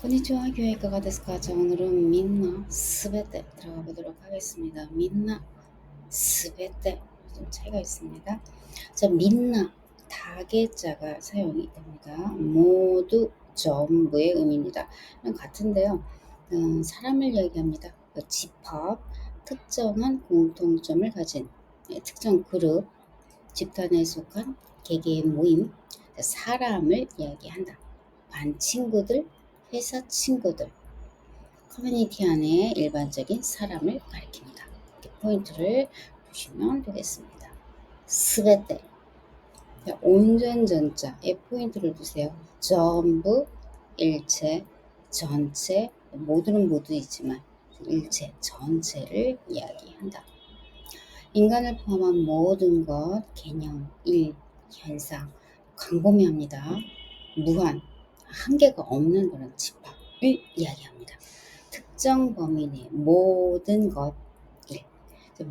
こんにちは. 교회 이카가 데스까? 자, 오늘은 민나 스베테 들어가 보도록 하겠습니다. 민나 스베테 좀 차이가 있습니다. 자, 민나 다개자가 사용이 됩니다. 모두 전부의 의미입니다. 같은데요. 음, 사람을 얘기합니다. 그 집합, 특정한 공통점을 가진 예, 특정 그룹, 집단에 속한 개개의 모임, 사람을 이야기한다. 반 친구들, 회사 친구들, 커뮤니티 안에 일반적인 사람을 가리킵니다. 이렇게 포인트를 보시면 되겠습니다. 스베테 온전 전자에 포인트를 두세요. 전부, 일체, 전체, 모두는 모두이지만 일체, 전체를 이야기한다. 인간을 포함한 모든 것, 개념, 일, 현상, 광범위합니다. 무한, 한계가 없는 그런 집합을 이야기합니다. 특정 범위 내 모든 것, 일,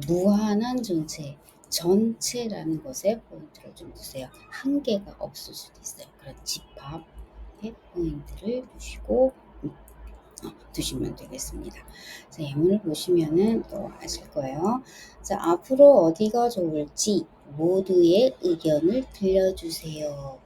무한한 존재, 전체라는 것에 포인트를 좀 두세요. 한계가 없을 수도 있어요. 그런 집합에 포인트를 두시고 음, 어, 두시면 되겠습니다. 자, 예문을 보시면은 또 아실 거예요. 자, 앞으로 어디가 좋을지 모두의 의견을 들려주세요.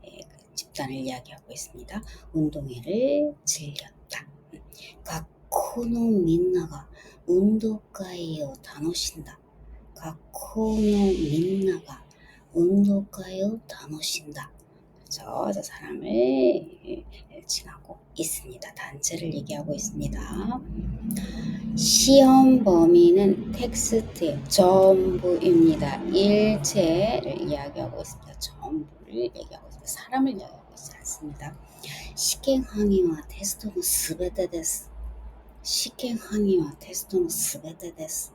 집단을 이야기하고 있습니다. 운동회를 즐겼다. 가코노 민나가 운동가요 다노신다. 가코노 민나가 운동가요 다노신다. 그래서 저 사람을 예, 지나고 있습니다. 단체를 얘기하고 있습니다. 시험 범위는 텍스트 전부입니다. 일체를 이야기하고 있습니다. 전부를 얘기하고 사람을 영향하지 않습니다. 시행항의와 테스트는 스베테 데스. 시행항의와 테스트는 스베테 데스.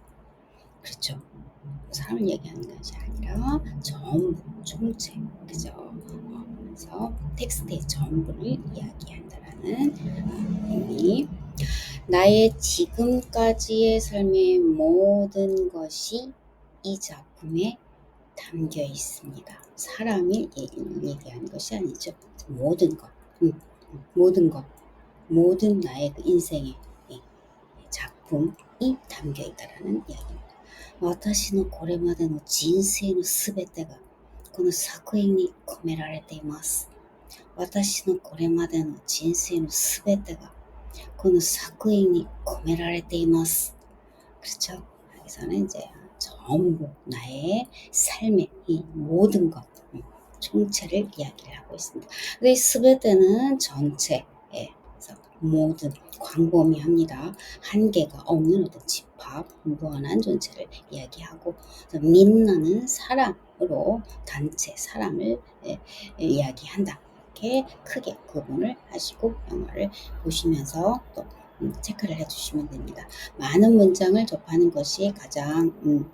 그렇죠. 사람을 얘기하는 것이 아니라 전부, 총체. 그죠. 어, 그래서 텍스트의 전부를 이야기한다라는 어, 의미. 나의 지금까지의 삶의 모든 것이 이 작품의 담겨 있습니다. 사람이 얘기하는 것이 아니죠. 모든 것, 음, 모든 것, 모든 나의 그 인생의 작품이 담겨 있다라는 이야기입니다. 私のこれまでの人生のすべてがこの作品に込められています。私のこれまでの人生のすべてがこの作品に込められています。그렇죠? 여기서는 이제 전부 나의 삶의 이 모든 것 음, 총체를 이야기를 하고 있습니다. 이 스베테는 전체, 예, 모든 광범위합니다. 한계가 없는 어떤 집합, 무한한 존재를 이야기하고 민나는 사람으로 단체 사람을 예, 이야기한다. 이렇게 크게 구분을 하시고 영어를 보시면서 또 음, 체크를 해주시면 됩니다. 많은 문장을 접하는 것이 가장 음,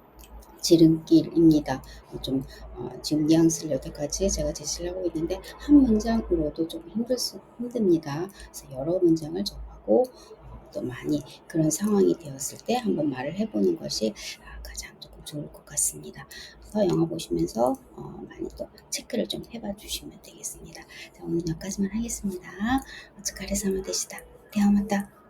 지름길입니다. 좀 어, 지금 뉘앙스를 여기까지 제가 제시를 하고 있는데 한 문장으로도 좀 힘들 수 힘듭니다. 그래서 여러 문장을 접하고 어, 또 많이 그런 상황이 되었을 때 한번 말을 해보는 것이 아, 가장 조금 좋을 것 같습니다. 그래서 영어 보시면서 어, 많이 또 체크를 좀 해봐 주시면 되겠습니다. 자, 오늘 여기까지만 하겠습니다. 어츠카레 사마 되시다. 대화 맞다.